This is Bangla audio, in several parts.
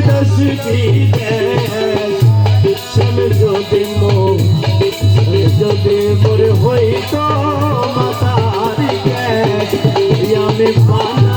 যদি যদি মোর হইত মাতারি আমি বানাই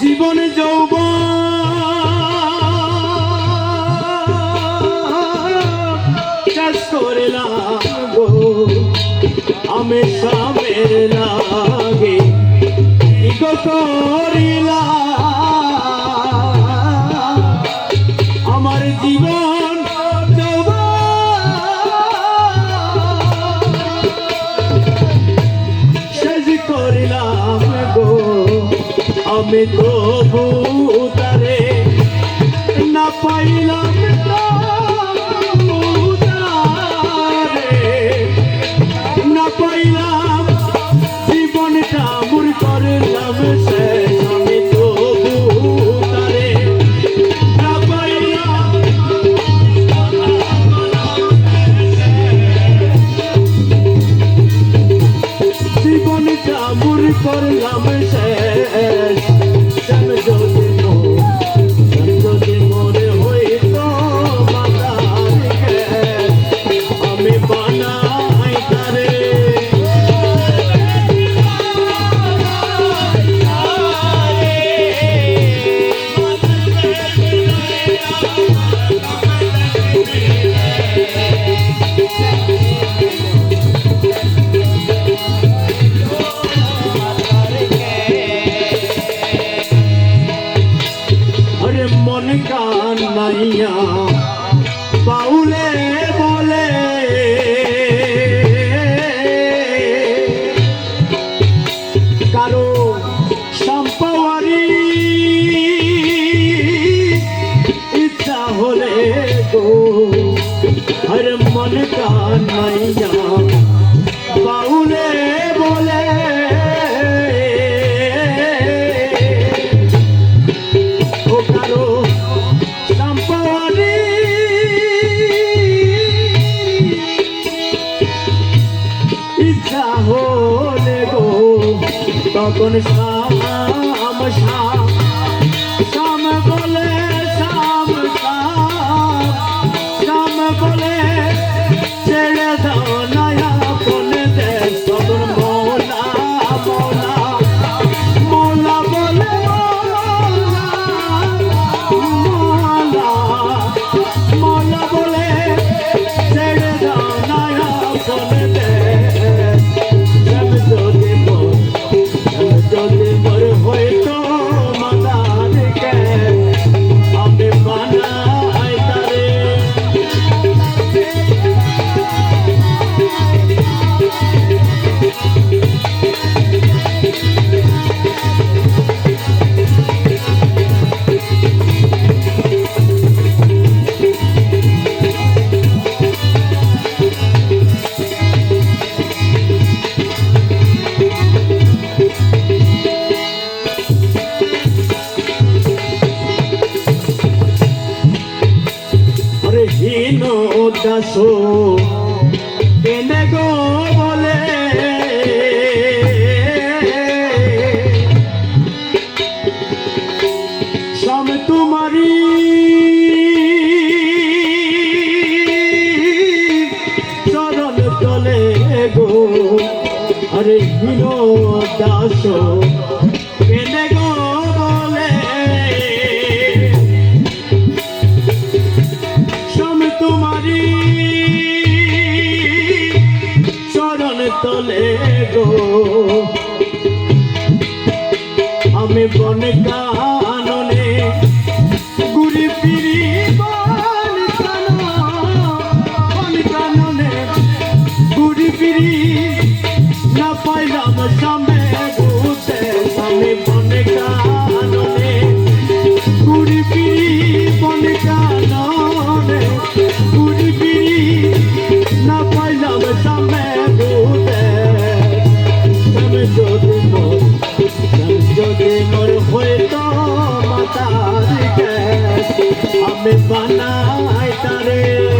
জীবন যৌব চাষ করলাম গো আমি সামের লাগে। ইগো আমি তো তারে না পাইলাম না পাইলাম জীবনটা মুর করলাম পাইলাম মুর করলাম শেষ গো। আরে মন কান নাইয়া বাউলে বলে, ও কারও সম্পরি ইচ্ছা হলে গো তখন শাম দাস কেনে গো বলে। সম তোমারি চরণ তলে গো। আরে হীন দাস তলে গো আমি বন বানায় তারে।